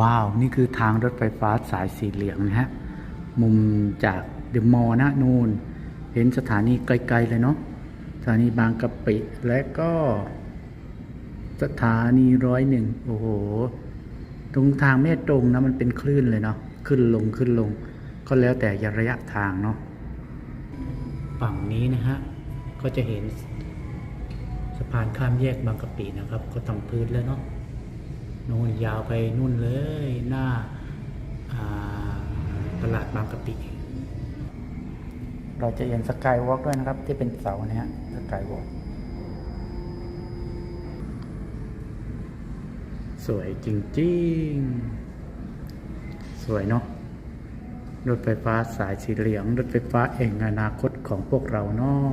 ว้าว นี่คือทางรถไฟฟ้าสายสีเหลืองนะฮะ มุมจากเดอะมอลล์นะนูนเห็นสถานีไกลๆเลยเนาะ สถานีบางกะปิ และก็ สถานีร้อยหนึ่ง โอ้โห ตรงทางไม่ตรงนะ มันเป็นคลื่นเลยเนาะ ขึ้นลงขึ้นลง ก็แล้วแต่ระยะทางเนาะ ฝั่งนี้นะฮะ ก็จะเห็นสะพานข้ามแยกบางกะปินะครับ ก็ทำพื้นแล้วเนาะ นู่นยาวไปนู่นเลยหน้าาตลาดบางกะปิ เราจะเห็นสกายวอล์กด้วยนะครับ ที่เป็นเสาเนี่ยฮะสกายวอล์กสวยจริงๆ สวยเนาะรถไฟฟ้าสายสีเหลืองรถไฟฟ้าแห่งอนาคตของพวกเราเนาะ